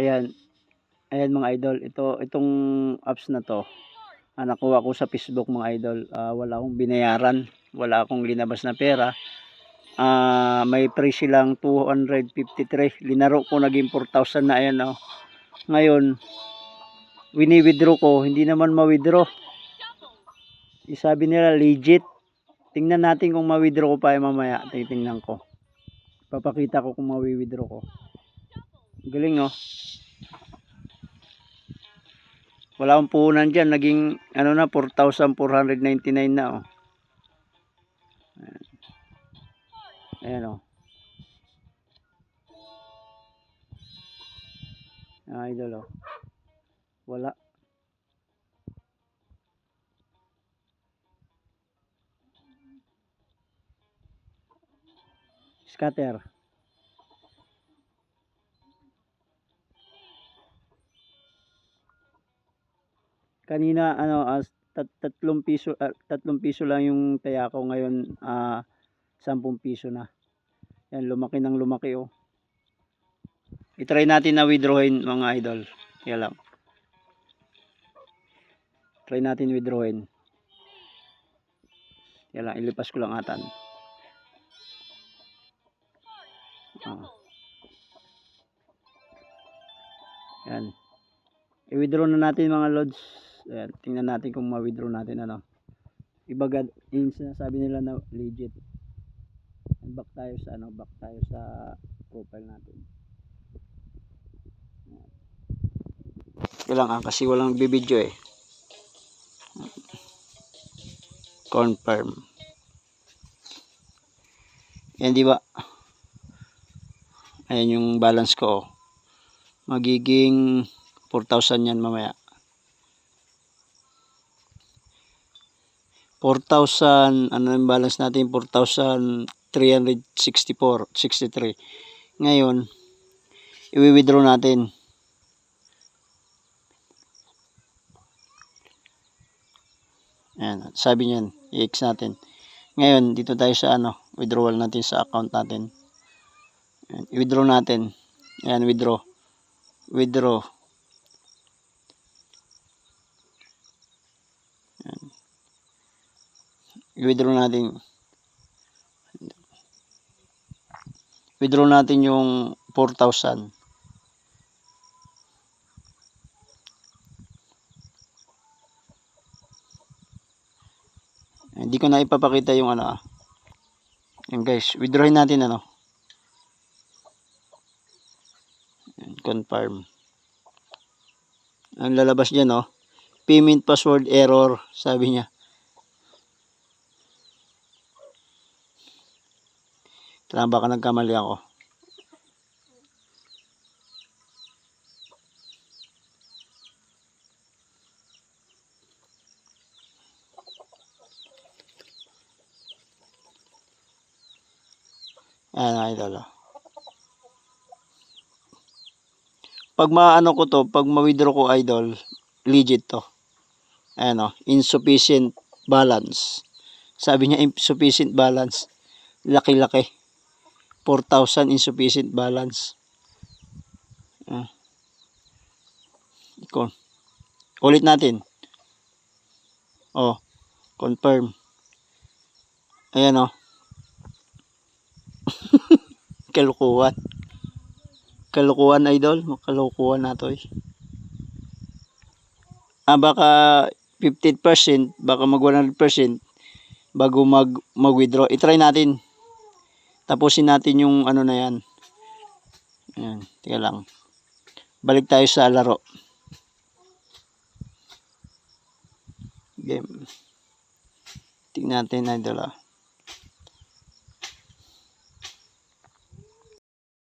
Ayan. Ayan mga idol. Ito, itong apps na to. Ah, nakuha ko sa Facebook mga idol. Ah, wala akong binayaran. Wala akong linabas na pera. Ah, may free silang 253. Linaro ko naging 4,000 na ayan oh. Ngayon, wini-withdraw ko, hindi naman ma-withdraw. Eh, Sabi nila legit. Tingnan natin kung ma-withdraw ko pa eh, mamaya. Titingnan ko. Papakita ko kung ma-withdraw ko. Galing oh. Wala akong puhunan dyan. Naging ano na 4,499 na oh. Ayan oh. Ah, idol oh. Wala. Scatter. Kanina ano as tat, tatlong piso ah, tatlong piso lang yung taya ko ngayon ah 10 piso na. Yan lumaki ng lumaki oh. I-try natin na withdrawin mga idol. Kaya lang. Try natin withdrawin. Kaya lang ilipas ko lang atan. Ah. Yan. I-withdraw na natin mga lods. Ayan, tingnan natin kung ma-withdraw natin ano. Ibaga, yung sinasabi nila na legit. Back tayo sa ano, back tayo sa profile natin. Kailangan kasi walang bibidyo eh. Confirm. Yan di ba? Ayan yung balance ko. oh. Magiging 4,000 yan mamaya. 4,000, ano yung balance natin? 4,364, 63. Ngayon, i-withdraw natin. Ayan, sabi niyan, i-X natin. Ngayon, dito tayo sa ano, withdrawal natin sa account natin. Ayan, i-withdraw natin. Ayan, withdraw. Withdraw. Ayan. I-withdraw natin. Withdraw natin yung 4,000. Hindi ko na ipapakita yung ano ah. Guys, withdrawin natin ano. Confirm. Ang lalabas dyan oh. Payment password error, sabi niya. Tara baka nagkamali ako. Ayan, idol. oh. Pag maano ko to, pag ma-withdraw ko idol, legit to. Ayan o, insufficient balance. Sabi niya insufficient balance. Laki-laki. 4,000 insufficient balance. Ah. Iko. Ulit natin. Oh, confirm. Ayan o. Kalukuhan. Kalukuhan idol. Kalukuhan na eh. Ah, baka 50%, baka mag 100% bago mag mag-withdraw. I-try natin. Tapusin natin yung ano na yan. Ayan, tika lang. Balik tayo sa laro. Game. Tingnan natin idol ah.